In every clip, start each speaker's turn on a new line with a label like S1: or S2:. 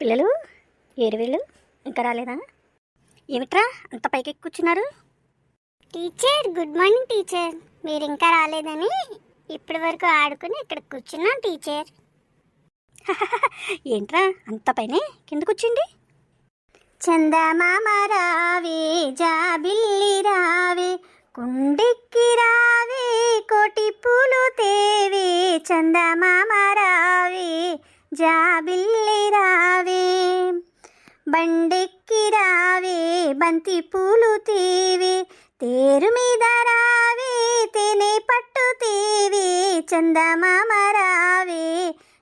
S1: పిల్లలు ఏరువేళ్ళు ఇంకా రాలేదా? ఏమిట్రా అంత పైకి కూర్చున్నారు?
S2: Teacher good morning teacher. మీరు ఇంకా రాలేదని ఇప్పటి వరకు ఆడుకుని ఇక్కడ కూర్చున్నాం టీచర్.
S1: ఏంట్రా అంత పైనే కింద కూర్చుండి
S2: చందమామ రావే జాబిల్లి రావే కుండెక్కి రావే కోటి పూలు తేవే చందమామ రావే జాబిల్లి రావే బండెక్కి రావే బంతి పూలు తీవే తేరు మీద రావే తేనె పట్టు తీవే చందమామ రావే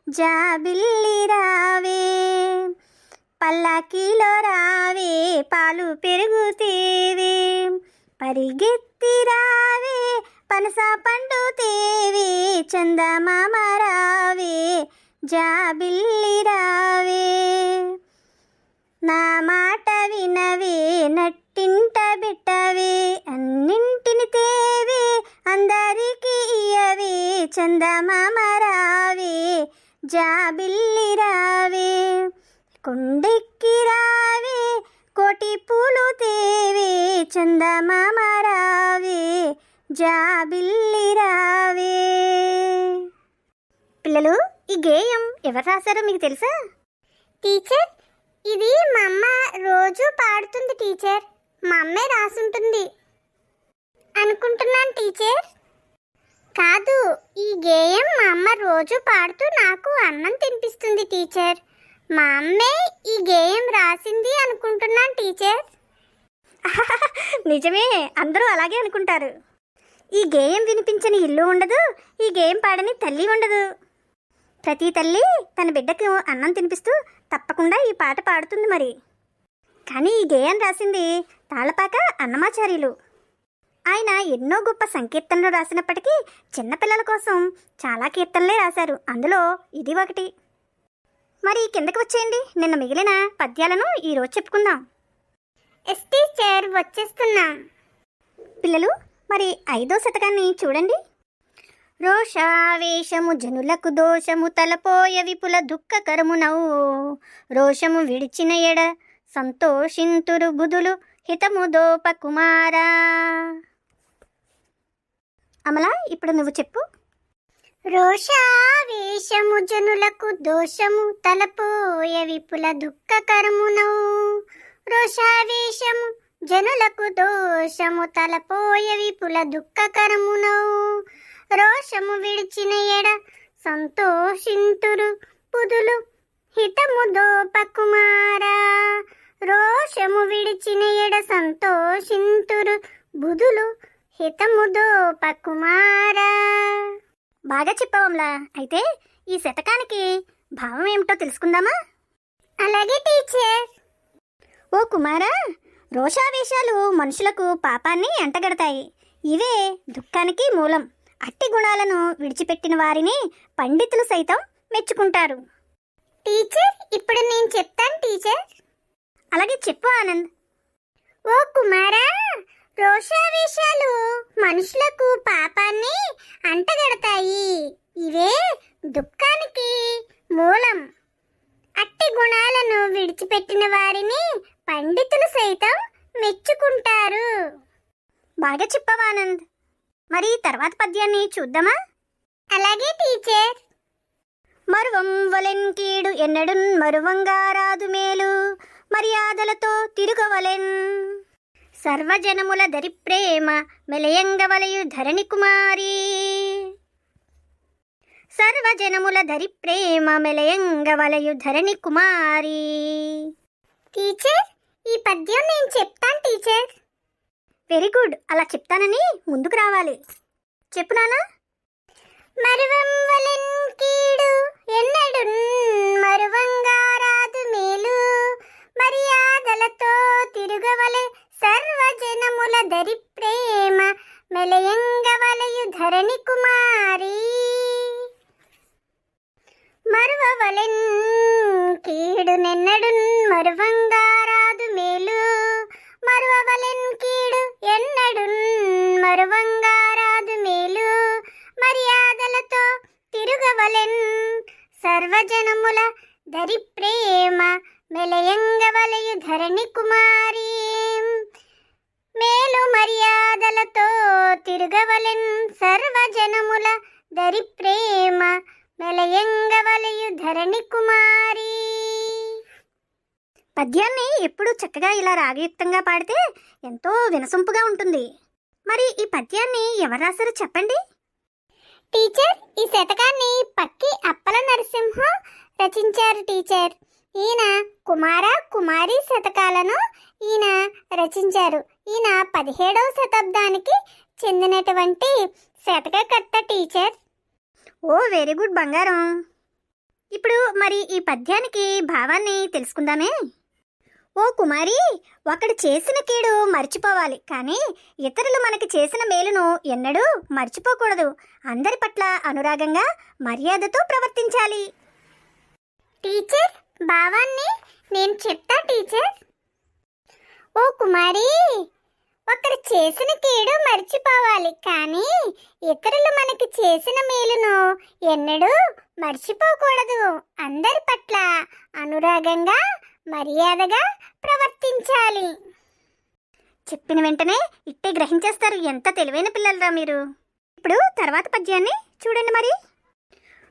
S2: జాబిల్లి రావే. పల్లకిలో రావే పాలు పెరుగుతేవే పరిగెత్తి రావే పనస పండు తేవే చందమామ రావే. జాబిల్లి
S1: ఎవరు రాశారో మీకు తెలుసా?
S2: టీచర్ ఇది మా అమ్మ రోజు పాడుతుంది టీచర్. మా అమ్మే రాసుంటుంది. అనుకుంటున్నాను టీచర్. కాదు ఈ గేయం మా అమ్మ రోజు పాడుతూ నాకు అన్నం తినిపిస్తుంది టీచర్. మా అమ్మే ఈ గేయం రాసింది అనుకుంటున్నాను టీచర్.
S1: నిజమే అందరూ అలాగే అనుకుంటారు. ఈ గేయం వినిపించని ఇల్లు ఉండదు ఈ గేయం పాడని తల్లి ఉండదు. ప్రతి తల్లి తన బిడ్డకు అన్నం తినిపిస్తూ తప్పకుండా ఈ పాట పాడుతుంది మరి. కానీ ఈ గేయం రాసింది తాళపాక అన్నమాచార్యులు. ఆయన ఎన్నో గొప్ప సంకీర్తనలు రాసినప్పటికీ చిన్నపిల్లల కోసం చాలా కీర్తనలే రాశారు. అందులో ఇది ఒకటి. మరి కిందకి వచ్చేయండి. నిన్న మిగిలిన పద్యాలను ఈరోజు చెప్పుకుందాం.
S2: ఎస్ టీచర్ వచ్చేస్తున్నా.
S1: పిల్లలు మరి ఐదో శతకాన్ని చూడండి. రోషావేశము జనులకు దోషము తలపోయ విపుల దుఃఖకరమునవు రోషము విడిచిన ఎడ సంతోషింతురు బుధులు హితము దోప కుమారా. అమలా ఇప్పుడు నువ్వు చెప్పు.
S2: రోషావేశము జనులకు దోషము తలపోయ విపుల దుఃఖకరమునవు రోషావేశము జనులకు దోషము తలపోయ విపుల దుఃఖకరమునవు రోషము విడిచిన ఎడ సంతోషింతురు పుదులు. హితము దోపకుమారా. రోషము విడిచిన ఎడ సంతోషింతురు బుధులు. హితము దోపకుమారా.
S1: బాగా చెప్పవంలా. అయితే ఈ శతకానికి భావం ఏమిటో తెలుసుకుందామా?
S2: అలాగే టీచర్.
S1: ఓ కుమారా రోషావేశాలు మనుషులకు పాపాన్ని ఎంటగడతాయి ఇవే దుఃఖానికి మూలం. అట్టి గుణాలను విడిచిపెట్టిన వారిని పండితులు సైతం మెచ్చుకుంటారు.
S2: టీచర్ ఇప్పుడు నేను చెప్తాను టీచర్.
S1: అలాగే చెప్పు ఆనంద్.
S2: ఓ కుమారా రోషావేశాలు మనుషులకు పాపాన్ని అంటగడతాయి. ఇవే దుఃఖానికి మూలం. అట్టి గుణాలను విడిచిపెట్టిన వారిని పండితులు సైతం మెచ్చుకుంటారు.
S1: బాగా చెప్పావు ఆనంద్. మరి తర్వాత పద్యాన్ని చూద్దామా?
S2: అలాగే టీచర్
S1: మరువం వలెన్ కీడు ఎన్నడున్ మరువంగా రాదు మేలు. మర్యాదలతో తిరుగవలెన్. సర్వజనముల దరి ప్రేమ మెలయంగవలయు ధరణి కుమారి. సర్వజనముల దరి ప్రేమ మెలయంగవలయు ధరణి కుమారి.
S2: టీచర్ ఈ పద్యం నేను చెప్తాను టీచర్
S1: వెరీ గుడ్. అలా చెప్తానని ముందుకు రావాలి. చెప్పు నానా
S2: మరువం వలెన్ కీడు సర్వజనముల దరి ప్రేమ మెలయంగవలయు ధరణి కుమారి. మేలు మర్యాదలతో తిరగవలెన్ సర్వజనముల దరి ప్రేమ మెలయంగవలయు ధరణి కుమారి.
S1: పద్యాన్ని ఎప్పుడూ చక్కగా ఇలా రాగయుక్తంగా పాడితే ఎంతో వినసొంపుగా ఉంటుంది. మరి ఈ పద్యాన్ని ఎవరు రాశారో చెప్పండి?
S2: టీచర్ ఈ శతకాన్ని పక్కి రచించారు టీచర్. ఈయన కుమార కుమారి శతకాలను ఈయన రచించారు. ఈయన పదిహేడవ శతాబ్దానికి చెందినటువంటి శతకకర్త టీచర్.
S1: ఓ వెరీ గుడ్ బంగారం. ఇప్పుడు మరి ఈ పద్యానికి భావాన్ని తెలుసుకుందామే. ఓ కుమారి ఒకడు చేసిన కీడు మర్చిపోవాలి. కానీ ఇతరులు మనకి చేసిన మేలును ఎన్నడూ మర్చిపోకూడదు. అందరి పట్ల అనురాగంగా మర్యాదతో ప్రవర్తించాలి.
S2: టీచర్ భావాన్ని నేను చెప్తా టీచర్. ఓ కుమారి ఒకరు చేసిన కీడు మర్చిపోవాలి కానీ ఇతరులు మనకి చేసిన మేలును ఎన్నడూ మర్చిపోకూడదు. అందరి పట్ల అనురాగంగా మర్యాదగా ప్రవర్తించాలి.
S1: చెప్పిన వెంటనే ఇట్టే గ్రహించేస్తారు. ఎంత తెలివైన పిల్లలరా మీరు. ఇప్పుడు తర్వాత పద్యాన్ని చూడండి మరి.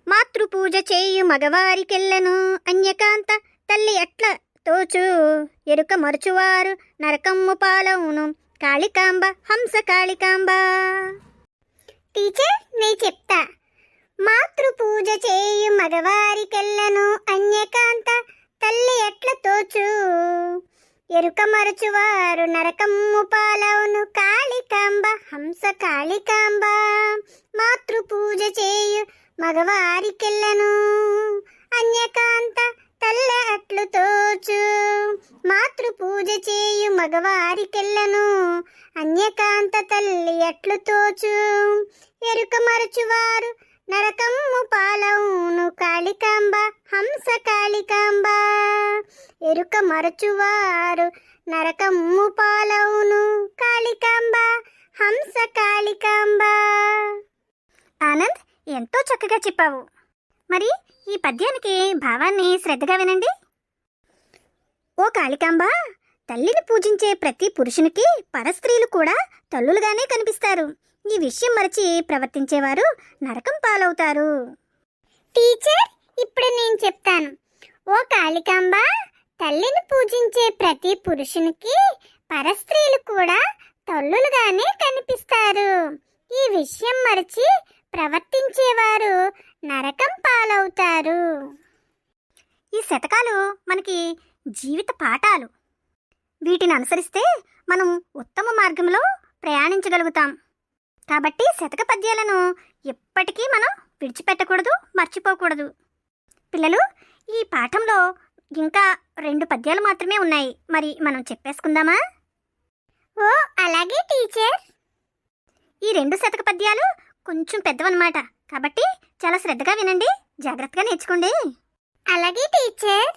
S1: మాతృపూజ చేయు మగవారికెళ్ళను అన్యకాంత తల్లి ఎట్ల తోచు? ఎరుక మరుచువారు నరకమ్ము పాలవును. కాళికాంబ హంస కాళికాంబ.
S2: టీచర్ నేను చెప్తా. మాతృపూజ చేయు మగవారికెళ్ళను అన్యకాంత తల్లి ఎట్ల తోచు? ఎరుక మరచువారు నరకమ్ము పాలవును. కాళికాంబ హంస కాళికాంబ. మాతృపూజ చేయు మగవారికెళ్ళను. అన్యకాంత తల్లి అట్లు తోచు. మాతృ పూజ చేయు మగవారికెళ్ళను. అన్యకాంత తల్లి అట్లు తోచు. ఎరుక మరచువారు నరకమ్ము పాలవును కాళికాంబ హంస కాళికాంబ. ఎరుక మరచువారు నరకమ్ము పాలవును కాళికాంబ హంస కాళికాంబ.
S1: ఆనంద్ ఎంతో చక్కగా చెప్పావు. మరి ఈ పద్యానికి భావాన్ని శ్రద్ధగా వినండి. ఓ కాళికాంబ తల్లిని పూజించే ప్రతి పురుషునికి పరస్త్రీలు కూడా తల్లులుగానే కనిపిస్తారు. ఈ విషయం మరచి ప్రవర్తించేవారు నరకం పాలవుతారు.
S2: టీచర్ ఇప్పుడు నేను చెప్తాను. ఓ కాళికాంబ తల్లిని పూజించే ప్రతి పురుషునికి పరస్త్రీలు కూడా తల్లులుగానే కనిపిస్తారు. ఈ విషయం మరచి ప్రవర్తించేవారు నరకం పాలవుతారు.
S1: ఈ శతకాలు మనకి జీవిత పాఠాలు. వీటిని అనుసరిస్తే మనం ఉత్తమ మార్గంలో ప్రయాణించగలుగుతాం. కాబట్టి శతక పద్యాలను ఎప్పటికీ మనం విడిచిపెట్టకూడదు మర్చిపోకూడదు. పిల్లలు ఈ పాఠంలో ఇంకా రెండు పద్యాలు మాత్రమే ఉన్నాయి. మరి మనం చెప్పేసుకుందామా?
S2: ఓ అలాగే టీచర్.
S1: ఈ రెండు శతక పద్యాలు కొంచెం పెద్దవన్నమాట. కాబట్టి చాలా శ్రద్ధగా వినండి. జాగ్రత్తగా నేర్చుకోండి.
S2: అలాగే టీచర్.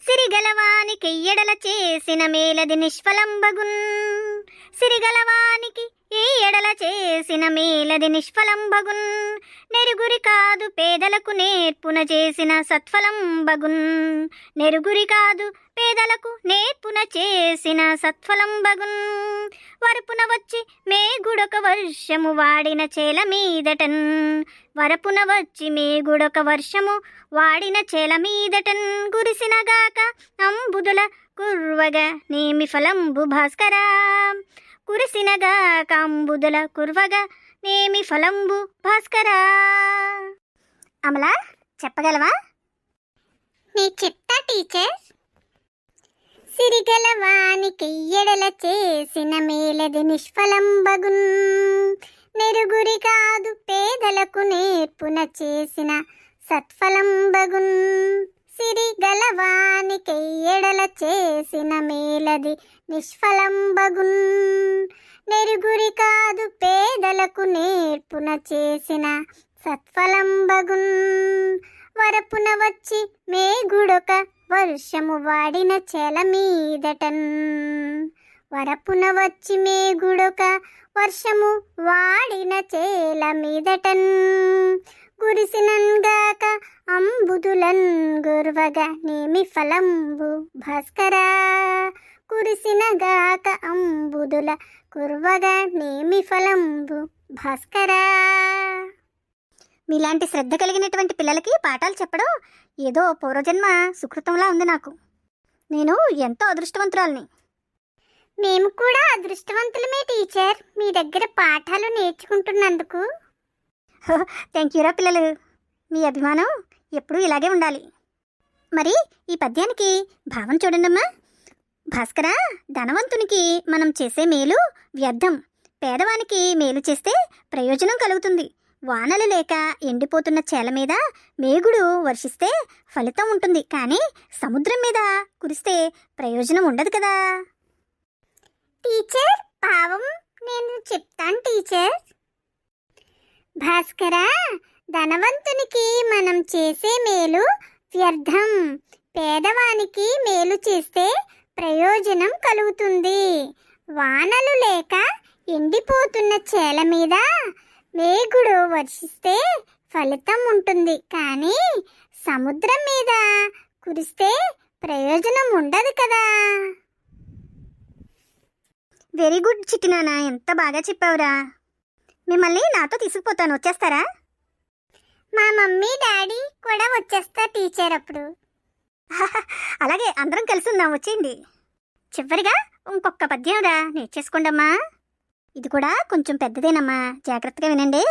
S1: సిరిగలవానికి ఎడల చేసిన మేలది నిష్ఫలంబగున్. సిరిగలవానికి ఈ ఎడల చేసిన మేలది నిష్ఫలం బగున్. నెరుగురి కాదు పేదలకు నేర్పున చేసిన సత్ఫలం బగున్. నెరుగురి కాదు పేదలకు నేర్పున చేసిన సత్ఫలం బగున్. వరపున వచ్చి మేగుడొక వర్షము వాడిన చేల మీదటన్. వరపున వచ్చి మేగుడొక వర్షము వాడిన చేల మీదటన్. గురిసినగాక అంబుదుల కుర్వగ నేమి ఫలంబు భాస్కరా. కురిసినగా కాంబుదుల కుర్వగా నేమి ఫలంబు భాస్కరా. అమలా చెప్పగలవా?
S2: నీ చెప్తా టీచర్. సిరిగల వానికి ఎడల చేసిన మేలది నిష్ఫలంబగున్. నెరుగురి కాదు పేదలకు నేర్పున చేసిన సత్ఫలంబగున్. సిరిగల చేసిన మేలది నిష్ఫలంబగున్. నెరుగురి కాదు పేదలకు నేర్పున చేసిన సత్ఫలంబగున్. వరపున వచ్చి మేగుడొక వర్షము వాడిన చెల మీదటన్. వరపున వచ్చి మేగుడొక వర్షము వాడిన చేల మీదటన్. గురిసినంగాక అంబుదులన్ గుర్వగ నేమి ఫలంబు భాస్కరా. కురిసినగాక అంబుదుల కుర్వగ నేమి ఫలంబు భాస్కరా.
S1: మీలాంటి శ్రద్ధ కలిగినటువంటి పిల్లలకి పాఠాలు చెప్పడం ఏదో పూర్వజన్మ సుకృతంలా ఉంది నాకు. నేను ఎంతో అదృష్టవంతురాల్ని.
S2: మేము కూడా అదృష్టవంతులమే టీచర్. మీ దగ్గర పాఠాలు నేర్చుకుంటున్నందుకు.
S1: థ్యాంక్ యూరా పిల్లలు. మీ అభిమానం ఎప్పుడూ ఇలాగే ఉండాలి. మరి ఈ పద్యానికి భావం చూడండమ్మా. భాస్కర ధనవంతునికి మనం చేసే మేలు వ్యర్థం. పేదవానికి మేలు చేస్తే ప్రయోజనం కలుగుతుంది. వానలు లేక ఎండిపోతున్న చేల మీద మేగుడు వర్షిస్తే ఫలితం ఉంటుంది. కానీ సముద్రం మీద కురిస్తే ప్రయోజనం ఉండదు కదా.
S2: టీచర్ భావం నేను చెప్తాను టీచర్. భాస్కరా ధనవంతునికి మనం చేసే మేలు వ్యర్థం. పేదవానికి మేలు చేస్తే ప్రయోజనం కలుగుతుంది. వానలు లేక ఎండిపోతున్న చేల మీద మేగుడు వర్షిస్తే ఫలితం ఉంటుంది. కానీ సముద్రం మీద కురిస్తే ప్రయోజనం ఉండదు కదా.
S1: వెరీ గుడ్ చిట్టినానా ఎంత బాగా చెప్పావురా. మిమ్మల్ని నాతో తీసుకుపోతాను. వచ్చేస్తారా?
S2: మా మమ్మీ డాడీ కూడా వచ్చేస్తారు టీచర్ అప్పుడు.
S1: అలాగే అందరం కలిసి ఉందాం వచ్చేయండి. చివరిగా ఇంకొక పద్యం రా నేర్చేసుకోండమ్మా. ఇది కూడా కొంచెం పెద్దదేనమ్మా జాగ్రత్తగా వినండి.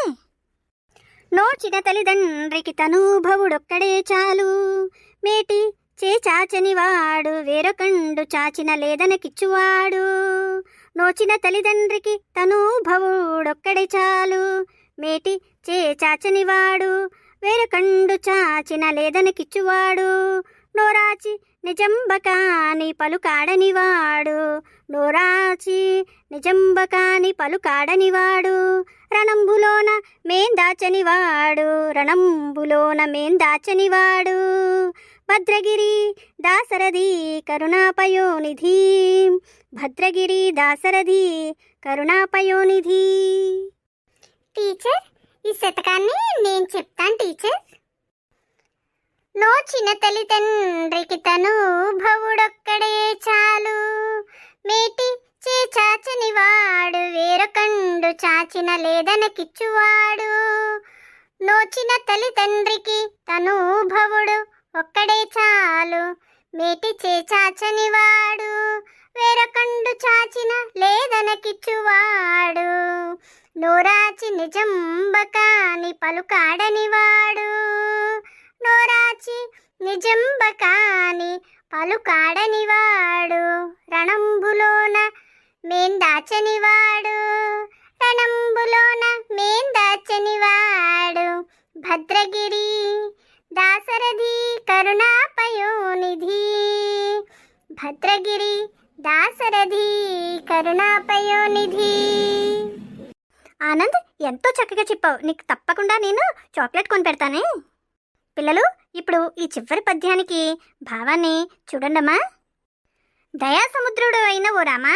S1: నోచిన తల్లిదండ్రికి తనూభవుడొక్కడే చాలు. మేటి చే చాచని వాడు వేరొకండు చాచిన లేదనకిచ్చువాడు. నోచిన తల్లిదండ్రికి తను భవుడొక్కడే చాలు. మేటి చే చాచనివాడు వాడు వేరొకండు చాచిన లేదనకిచ్చువాడు. నోరాచి నిజంబకాని పలుకాడనివాడు. నోరాచి నిజంబకాని పలుకాడనివాడు. రణంబులోన మేందాచనివాడు. రణంబులోన మేందాచనివాడు. భద్రగిరి దాసరథి కరుణాపయోనిధి. భద్రగిరి దాసరథి కరుణాపయోనిధి.
S2: టీచర్ ఈ శతకాన్ని నేను చెప్తాను టీచర్. నోచిన తల్లిదండ్రికి తను భవుడొక్కడే చాలు. మేటి చే చాచని వాడు వేరొకండు చాచిన లేదనకిచ్చువాడు. నోచిన తల్లిదండ్రికి తను భవుడు ఒక్కడే చాలు. మేటి చే చాచని వాడు వేరొకండు చాచిన లేదనకిచ్చువాడు. నోరాచి నిజంబకాని పలుకాడని వాడు నోరాచి నిజంబకాని పలుకాడనివాడు. రణంబులోన మేందాచనివాడు. రణంబులోన మేందాచనివాడు. భద్రగిరి దాసరథి కరుణాపయోనిధి. భద్రగిరి దాసరథి కరుణాపయోనిధి.
S1: ఆనంద్ ఎంతో చక్కగా చెప్పావు. నీకు తప్పకుండా నేను చాక్లెట్ కొని పెడతానే. పిల్లలు ఇప్పుడు ఈ చివరి పద్యానికి భావాన్ని చూడండమ్మా. దయాసముద్రుడు అయిన ఓ రామా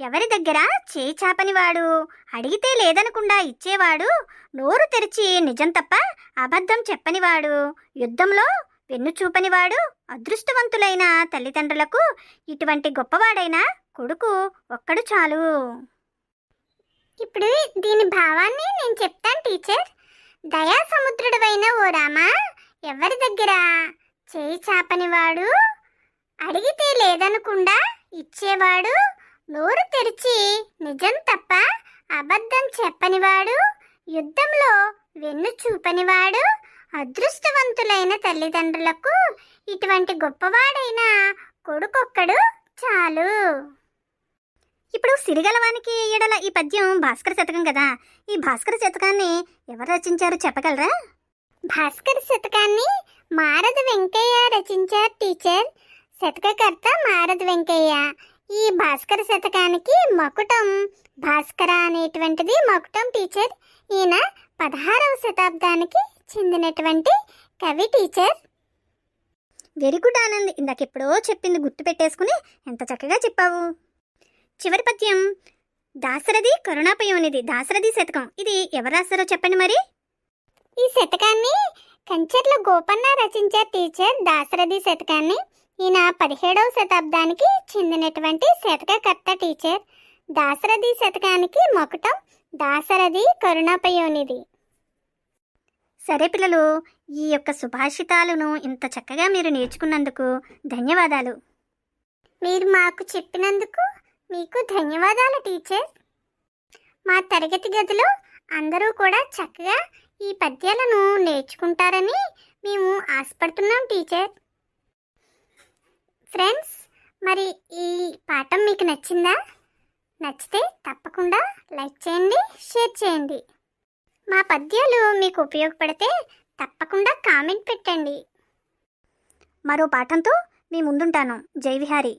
S1: ఎవరి దగ్గర చేయి చాపని వాడు అడిగితే లేదనకుండా ఇచ్చేవాడు నోరు తెరిచి నిజం తప్ప అబద్ధం చెప్పనివాడు యుద్ధంలో వెన్ను చూపనివాడు అదృష్టవంతులైన తల్లిదండ్రులకు ఇటువంటి గొప్పవాడైన కొడుకు ఒక్కడు చాలు.
S2: ఇప్పుడు దీని భావాన్ని నేను చెప్తాను టీచర్. దయా సముద్రుడవైన ఓ రామా ఎవరి దగ్గర? చేయి చాపనివాడు? అడిగితే లేదనకుండా ఇచ్చేవాడు? నోరు తెరిచి నిజం తప్ప అబద్ధం చెప్పనివాడు? యుద్ధంలో వెన్ను చూపనివాడు? అదృష్టవంతులైన తల్లిదండ్రులకు ఇటువంటి గొప్పవాడైన కొడుకొక్కడు చాలు.
S1: ఇప్పుడు సిరిగలవానికి ఎడల ఈ పద్యం భాస్కర శతకం కదా. ఈ భాస్కర శతకాన్ని ఎవరు రచించారు చెప్పగలరా?
S2: భాస్కర్ శతకాన్ని మారద వెంకయ్య రచించారు టీచర్. శతకకర్త మారద వెంకయ్య. ఈ భాస్కర శతకానికి మకుటం. భాస్కర అనేటువంటిది మకుటం టీచర్. ఈయన పదహారవ శతాబ్దానికి చెందినటువంటి కవి టీచర్.
S1: వెరీ గుడ్ ఆనంద్ ఇందాకెప్పుడో చెప్పింది గుర్తు పెట్టేసుకుని ఎంత చక్కగా చెప్పావు. చివరి పద్యం. దాసరథి కరుణాపయోనిది దాసరథి శతకం. ఇది ఎవరు రాస్తారో చెప్పండి మరి?
S2: ఈ శతకాన్ని కంచెట్ల గోపన్న రచించే టీచర్ దాశరథి శతకాన్ని ఈయన పదిహేడవ శతాబ్దానికి చెందినటువంటి శతకకర్త టీచర్ దాశరథి శతకానికి మొకటం దాశరథి కరుణాపయోనిది
S1: సరే పిల్లలు ఈ యొక్క సుభాషితాలను ఇంత చక్కగా మీరు నేర్చుకున్నందుకు ధన్యవాదాలు.
S2: మీరు మాకు చెప్పినందుకు మీకు ధన్యవాదాలు టీచర్. మా తరగతి గదిలో అందరూ కూడా చక్కగా ఈ పద్యాలను నేర్చుకుంటారని మేము ఆశపడుతున్నాం టీచర్. ఫ్రెండ్స్ మరి ఈ పాఠం మీకు నచ్చిందా? నచ్చితే తప్పకుండా లైక్ చేయండి షేర్ చేయండి. మా పద్యాలు మీకు ఉపయోగపడితే తప్పకుండా కామెంట్ పెట్టండి.
S1: మరో పాఠంతో మీ ముందుంటాను. జై విహారీ.